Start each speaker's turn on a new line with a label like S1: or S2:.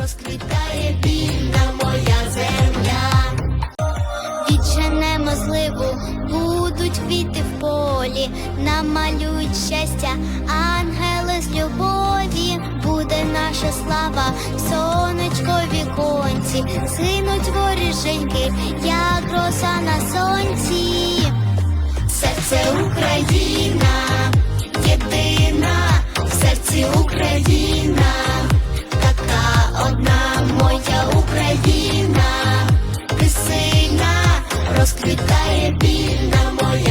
S1: розквітає вільна моя земля. Відчинемо зливу, будуть квіти в полі, намалюють щастя, ангели з любові, буде наша слава, сонечко віконці, синуть воріженьки, як роса на сонці. Серце Україна. розквітає більна моя.